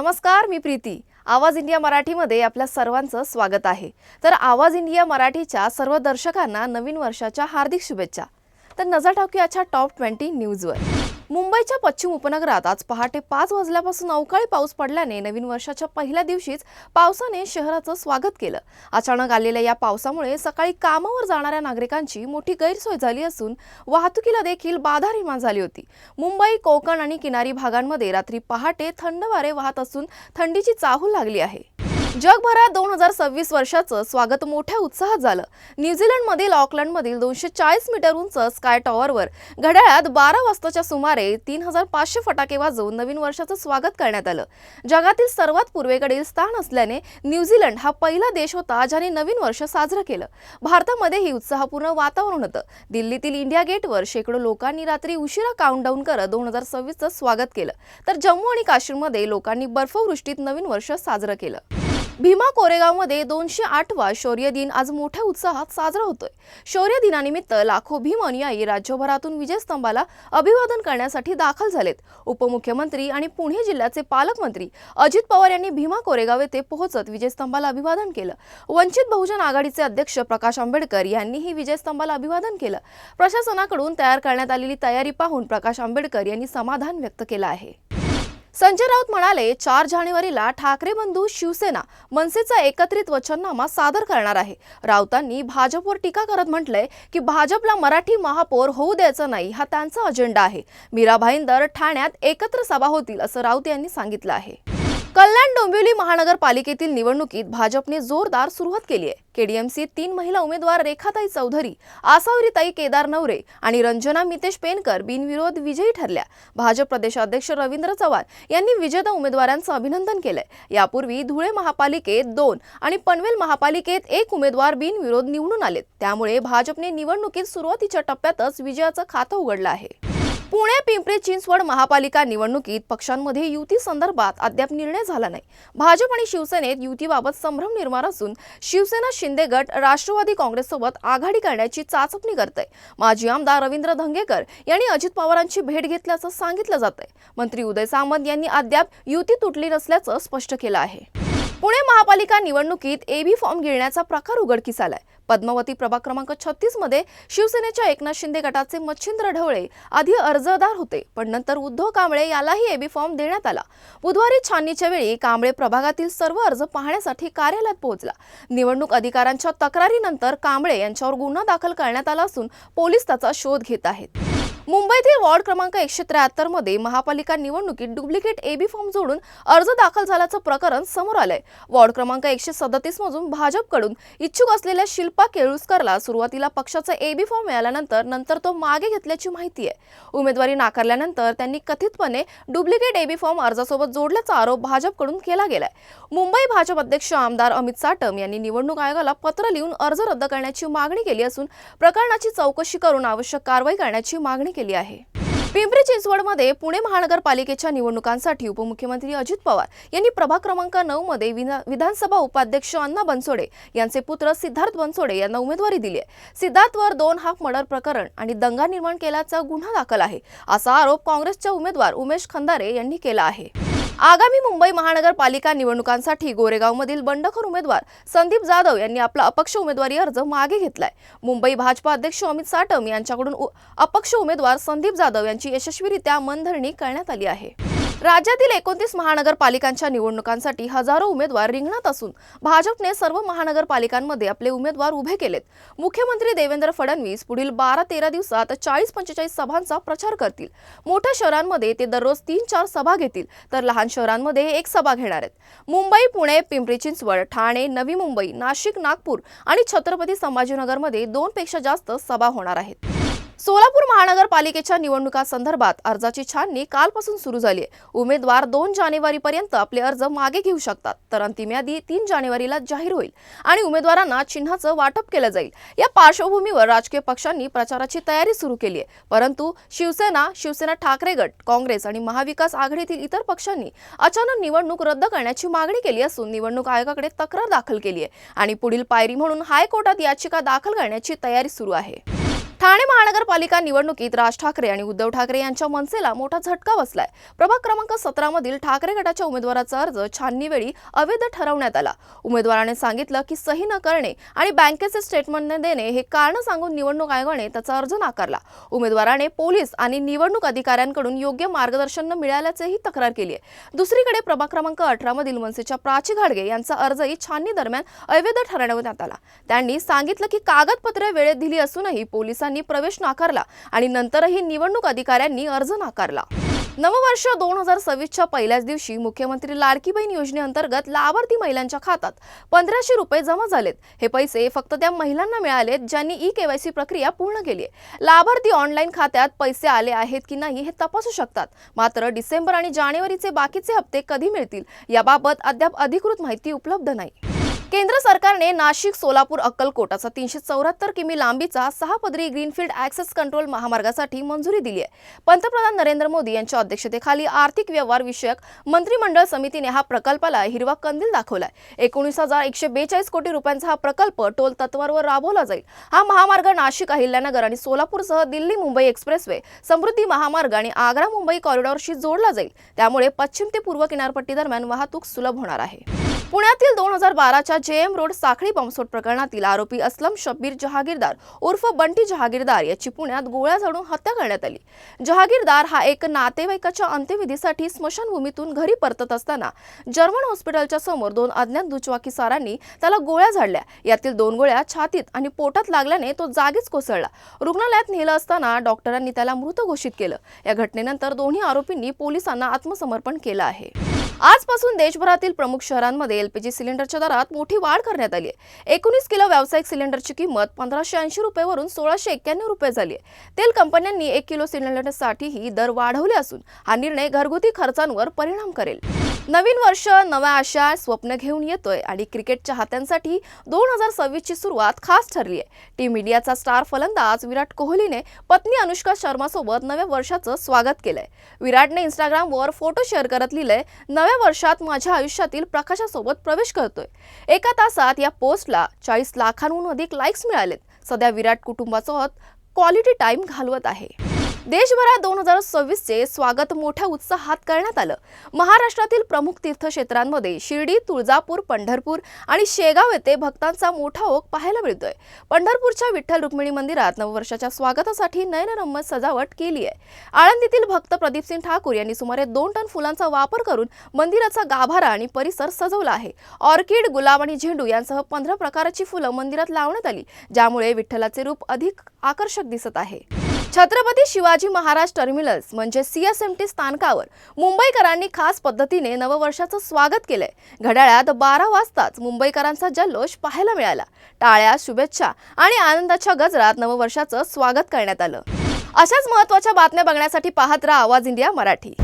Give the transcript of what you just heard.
नमस्कार मी प्रीती. आवाज इंडिया मराठीमध्ये आपल्या सर्वांचं स्वागत आहे. तर आवाज इंडिया मराठीच्या सर्व दर्शकांना नवीन वर्षाच्या हार्दिक शुभेच्छा. तर नजर टाकूया आजच्या टॉप ट्वेंटी न्यूजवर मुंबईच्या पश्चिम उपनगरात आज पहाटे पाच वाजल्यापासून अवकाळी पाऊस पडल्याने नवीन वर्षाच्या पहिल्या दिवशीच पावसाने शहराचं स्वागत केलं. अचानक आलेल्या या पावसामुळे सकाळी कामावर जाणाऱ्या नागरिकांची मोठी गैरसोय झाली असून वाहतुकीला देखील बाधा निर्माण झाली होती. मुंबई कोकण आणि किनारी भागांमध्ये रात्री पहाटे थंड वारे वाहत असून थंडीची चाहूल लागली आहे. जगभरात दोन हजार सव्वीस वर्षाचं स्वागत मोठ्या उत्साहात झालं. न्यूझीलंडमधील ऑकलंडमधील दोनशे चाळीस मीटर उंच स्काय टॉवरवर घड्याळात बारा वाजताच्या सुमारे तीन हजार पाचशे फटाके वाजवून नवीन वर्षाचं स्वागत करण्यात आलं. जगातील सर्वात पूर्वेकडील स्थान असल्याने न्यूझीलंड हा पहिला देश होता ज्याने नवीन वर्ष साजरं केलं. भारतामध्येही उत्साहपूर्ण वातावरण होतं. दिल्लीतील इंडिया गेटवर शेकडो लोकांनी रात्री उशिरा काउंटडाऊन करत दोन हजार सव्वीसचं स्वागत केलं. तर जम्मू आणि काश्मीरमध्ये लोकांनी बर्फवृष्टीत नवीन वर्ष साजरं केलं. भीमा कोरेगावमध्ये दोनशे आठवा शौर्य दिन आज मोठ्या उत्साहात साजरा होतोय. शौर्य दिनानिमित्त लाखो भीम अनुयायी राज्यभरातून विजयस्तंभाला अभिवादन करण्यासाठी दाखल झालेत. उपमुख्यमंत्री आणि पुणे जिल्ह्याचे पालकमंत्री अजित पवार यांनी भीमा कोरेगाव येथे पोहोचत विजयस्तंभाला अभिवादन केलं. वंचित बहुजन आघाडीचे अध्यक्ष प्रकाश आंबेडकर यांनीही विजयस्तंभाला अभिवादन केलं. प्रशासनाकडून तयार करण्यात आलेली तयारी पाहून प्रकाश आंबेडकर यांनी समाधान व्यक्त केलं आहे. संजय राऊत म्हणाले चार जानेवारीला ठाकरे बंधू शिवसेना मनसेचा एकत्रित वचननामा सादर करणार आहे. राऊतांनी भाजपवर टीका करत म्हटलंय की भाजपला मराठी महापौर होऊ द्यायचं नाही हा त्यांचा अजेंडा आहे. मीरा भाईंदर ठाण्यात एकत्र सभा होतील असं राऊत यांनी सांगितलं आहे. कल्याण डोंबिवली महानगरपालिकेतील निवडणुकीत भाजपने जोरदार सुरुवात केली आहे. केडीएमसी तीन महिला उमेदवार रेखाताई चौधरी आसावरीताई केदार नवरे आणि रंजना मितेश पेनकर बिनविरोध विजयी ठरल्या. भाजप प्रदेशाध्यक्ष रवींद्र चव्हाण यांनी विजेता उमेदवारांचं अभिनंदन केलंय. यापूर्वी धुळे महापालिकेत दोन आणि पनवेल महापालिकेत एक उमेदवार बिनविरोध निवडून आलेत. त्यामुळे भाजपने निवडणुकीत सुरुवातीच्या टप्प्यातच विजयाचं खातं उघडलं आहे. पुणे पिंपरी चिंचवड महापालिका निवडणुकीत पक्षांमध्ये युती संदर्भात अद्याप निर्णय झाला नाही. भाजप आणि शिवसेनेत युतीबाबत संभ्रम निर्माण असून शिवसेना शिंदे गट राष्ट्रवादी काँग्रेससोबत आघाडी करण्याची चाचपणी करते माजी आमदार रवींद्र धंगेकर यांनी अजित पवारांची भेट घेतल्याचं सांगितलं जात मंत्री उदय सामंत यांनी अद्याप युती तुटली नसल्याचं स्पष्ट केलं आहे. पुणे महापालिका निवडणुकीत एबी फॉर्म गिळण्याचा प्रकार उघडकीस आलाय. पद्मावती प्रभाग क्रमांक छत्तीसमध्ये शिवसेनेच्या एकनाथ शिंदे गटाचे मच्छिंद्र ढवळे आधी अर्जदार होते पण नंतर उद्धव कांबळे यालाही एबी फॉर्म देण्यात आला. बुधवारी छाननीच्या वेळी कांबळे प्रभागातील सर्व अर्ज पाहण्यासाठी कार्यालयात पोहोचला. निवडणूक अधिकाऱ्यांच्या तक्रारीनंतर कांबळे यांच्यावर गुन्हा दाखल करण्यात आला असून पोलीस त्याचा शोध घेत आहेत. मुंबईतील वॉर्ड क्रमांक एकशे त्र्याहत्तरमध्ये महापालिका निवडणुकीत डुप्लिकेट एबी फॉर्म जोडून अर्ज दाखल झाल्याचं प्रकरण समोर आलंय. वॉर्ड क्रमांक एकशे सदतीस मधून भाजपकडून इच्छुक असलेल्या शिल्पा केळुसकरला सुरुवातीला पक्षाचा एबी फॉर्म मिळाल्यानंतर नंतर तो मागे घेतल्याची माहिती आहे. उमेदवारी नाकारल्यानंतर त्यांनी कथितपणे डुप्लिकेट एबी फॉर्म अर्जासोबत जोडल्याचा आरोप भाजपकडून केला गेलाय. मुंबई भाजप अध्यक्ष आमदार अमित साटम यांनी निवडणूक आयोगाला पत्र लिहून अर्ज रद्द करण्याची मागणी केली असून प्रकरणाची चौकशी करून आवश्यक कारवाई करण्याची मागणी केली केली आहे. पिंपरी चिंचवडमध्ये पुणे महानगरपालिकेच्या निवडणुकांसाठी उपमुख्यमंत्री अजित पवार यांनी प्रभाग क्रमांक नऊ मध्ये विना- विधानसभा उपाध्यक्ष अण्णा बनसोडे यांचे पुत्र सिद्धार्थ बनसोडे यांना उमेदवारी दिली आहे. सिद्धार्थवर दोन हाफ मर्डर प्रकरण आणि दंगा निर्माण केल्याचा गुन्हा दाखल आहे. असा आरोप काँग्रेसच्या उमेदवार उमेश खंदारे यांनी केला आहे. आगामी मुंबई महानगरपालिका निवडणुकांसाठी गोरेगावमधील बंडखोर उमेदवार संदीप जाधव यांनी आपला अपक्ष उमेदवारी अर्ज मागे घेतलाय. मुंबई भाजपा अध्यक्ष अमित साटम यांच्याकडून उ- अपक्ष उमेदवार संदीप जाधव यांची यशस्वीरित्या मनधरणी करण्यात आली आहे. राज्यातील एकोणतीस महानगरपालिकांच्या निवडणुकांसाठी हजारो उमेदवार रिंगणात असून भाजपने सर्व महानगरपालिकांमध्ये आपले उमेदवार उभे केलेत. मुख्यमंत्री देवेंद्र फडणवीस पुढील बारा तेरा दिवसात चाळीस पंचेचाळीस सभांचा प्रचार करतील. मोठ्या शहरांमध्ये ते दररोज तीन चार सभा घेतील तर लहान शहरांमध्ये एक सभा घेणार आहेत. मुंबई पुणे पिंपरी चिंचवड ठाणे नवी मुंबई नाशिक नागपूर आणि छत्रपती संभाजीनगरमध्ये दोनपेक्षा जास्त सभा होणार आहेत. सोलापूर महानगरपालिकेच्या निवडणुकांसंदर्भात अर्जाची छाननी कालपासून सुरू झाली आहे. उमेदवार दोन जानेवारीपर्यंत आपले अर्ज मागे घेऊ शकतात तर अंतिम यादी तीन जानेवारीला जाहीर होईल आणि उमेदवारांना चिन्हाचं वाटप केलं जाईल. या पार्श्वभूमीवर राजकीय पक्षांनी प्रचाराची तयारी सुरू केली आहे. परंतु शिवसेना शिवसेना ठाकरे गट काँग्रेस आणि महाविकास आघाडीतील इतर पक्षांनी अचानक निवडणूक रद्द करण्याची मागणी केली असून निवडणूक आयोगाकडे तक्रार दाखल केली आहे आणि पुढील पायरी म्हणून हायकोर्टात याचिका दाखल करण्याची तयारी सुरू आहे. ठाणे महानगरपालिका निवडणुकीत राज ठाकरे आणि उद्धव ठाकरे यांच्या मनसेला मोठा झटका बसलाय. प्रभाग क्रमांक सतरा मधील ठाकरे गटाच्या उमेदवाराचा अर्ज छाननीवेळी अवैध ठरवण्यात आला. उमेदवाराने सांगितलं की सही न करणे आणि बँकेचे स्टेटमेंट न देणे हे कारण सांगून निवडणूक आयोगाने त्याचा अर्ज नाकारला. उमेदवाराने पोलीस आणि निवडणूक अधिकाऱ्यांकडून योग्य मार्गदर्शन न मिळाल्याचेही तक्रार केली आहे. दुसरीकडे प्रभाग क्रमांक अठरा मधील मनसेच्या प्राची घाडगे यांचा अर्जही छाननी दरम्यान अवैध ठरवण्यात आला. त्यांनी सांगितलं की कागदपत्रे वेळेत दिली असूनही पोलिसांनी प्रवेश नाकारला आणि नंतरही निवडणूक अधिकाऱ्यांनी अर्ज नाकारला. नववर्ष दोन हजार सव्वीसच्या पहिल्याच दिवशी मुख्यमंत्री लाडकी बहीण योजनेअंतर्गत लाभार्थी महिलांच्या खात्यात पंधराशे रुपये जमा झालेत. हे पैसे फक्त त्या महिलांना मिळालेत ज्यांनी ई केवायसी प्रक्रिया पूर्ण केली आहे. लाभार्थी ऑनलाईन खात्यात पैसे आले आहेत की नाही हे तपासू शकतात. मात्र डिसेंबर आणि जानेवारीचे बाकीचे हप्ते कधी मिळतील याबाबत अद्याप अधिकृत माहिती उपलब्ध नाही. केंद्र सरकारने नाशिक सोलापूर अक्कलकोटाचा तीनशे चौऱ्याहत्तर किमी लांबीचा सहा पदरी ग्रीनफील्ड ऍक्सेस कंट्रोल महामार्गासाठी मंजुरी दिली आहे. पंतप्रधान नरेंद्र मोदी यांच्या अध्यक्षतेखाली आर्थिक व्यवहार विषयक मंत्रिमंडळ समितीने हा प्रकल्पाला हिरवा कंदील दाखवलाय. एकोणीस हजार एकशे बेचाळीस कोटी रुपयांचा हा प्रकल्प टोल तत्वावर राबवला जाईल. हा महामार्ग नाशिक अहिल्यानगर आणि सोलापूरसह दिल्ली मुंबई एक्सप्रेसवे समृद्धी महामार्ग आणि आग्रा मुंबई कॉरिडॉरशी जोडला जाईल. त्यामुळे पश्चिम ते पूर्व किनारपट्टी दरम्यान वाहतूक सुलभ होणार आहे. पुण्यातील दोन हजार बाराच्या जे एम रोड साखळी बॉम्बस्फोट प्रकरणातील आरोपी असलम शब्बीर जहागीरदार उर्फ बंटी जहागीरदार याची पुण्यात गोळ्या झाडून हत्या करण्यात आली. जहागीरदार हा एक नातेवाईकाच्या अंत्यविधीसाठी स्मशानभूमीतून घरी परतत असताना जर्मन हॉस्पिटलच्या समोर दोन अज्ञात दुचवाकीसारांनी त्याला गोळ्या झाडल्या. यातील दोन गोळ्या छातीत आणि पोटात लागल्याने तो जागीच कोसळला. रुग्णालयात नेलं असताना डॉक्टरांनी त्याला मृत घोषित केलं. या घटनेनंतर दोन्ही आरोपींनी पोलिसांना आत्मसमर्पण केलं आहे. आजपासून देशभरातील प्रमुख शहरांमध्ये एलपीजी सिलेंडरच्या दरात मोठी वाढ करण्यात आली आहे. एकोणीस किलो व्यावसायिक सिलेंडरची किंमत पंधराशे ऐंशी रुपयेवरून सोळाशे एक्क्याण्णव रुपये झाली आहे. तेल कंपन्यांनी एक किलो सिलेंडरसाठीही दर वाढवले असून हा निर्णय घरगुती खर्चांवर परिणाम करेल. नवीन वर्ष नव्या आशा स्वप्न घेऊन येतोय आणि क्रिकेट चाहत्यांसाठी दोन हजार सव्वीसची सुरुवात खास ठरली आहे. टीम इंडियाचा स्टार फलंदाज विराट कोहलीने पत्नी अनुष्का शर्मा सोबत नव्या वर्षाचं स्वागत केलंय. विराटने इंस्टाग्रामवर फोटो शेअर करत लिहिलंय नव्या वर्षात माझ्या आयुष्यातील प्रकाशासोबत प्रवेश करतोय. एका तासात या पोस्टला चाळीस लाखांहून अधिक लाईक्स मिळालेत. सध्या विराट कुटुंबासोबत क्वालिटी टाइम घालवत आहे. देशभरात दोन हजार सव्वीसचे स्वागत मोठ्या उत्साहात करण्यात आलं. महाराष्ट्रातील प्रमुख तीर्थक्षेत्रांमध्ये शिर्डी तुळजापूर पंढरपूर आणि शेगाव येथे भक्तांचा मोठा ओघ पाहायला मिळतोय. पंढरपूरच्या विठ्ठल रुक्मिणी मंदिरात नववर्षाच्या स्वागतासाठी नयनरम्य सजावट केली आहे. आळंदीतील भक्त प्रदीपसिंग ठाकूर यांनी सुमारे दोन टन फुलांचा वापर करून मंदिराचा गाभारा आणि परिसर सजवला आहे. ऑर्किड गुलाब आणि झेंडू यांसह पंधरा प्रकारची फुलं मंदिरात लावण्यात आली ज्यामुळे विठ्ठलाचे रूप अधिक आकर्षक दिसत आहे. छत्रपती शिवाजी महाराज टर्मिनल्स म्हणजे सीएसएमटी स्थानकावर मुंबईकरांनी खास पद्धतीने नववर्षाचं स्वागत केलंय. घड्याळ्यात बारा वाजताच मुंबईकरांचा जल्लोष पाहायला मिळाला. टाळ्या शुभेच्छा आणि आनंदाच्या गजरात नववर्षाचं स्वागत करण्यात आलं. अशाच महत्त्वाच्या बातम्या बघण्यासाठी पाहत राहा आवाज इंडिया मराठी.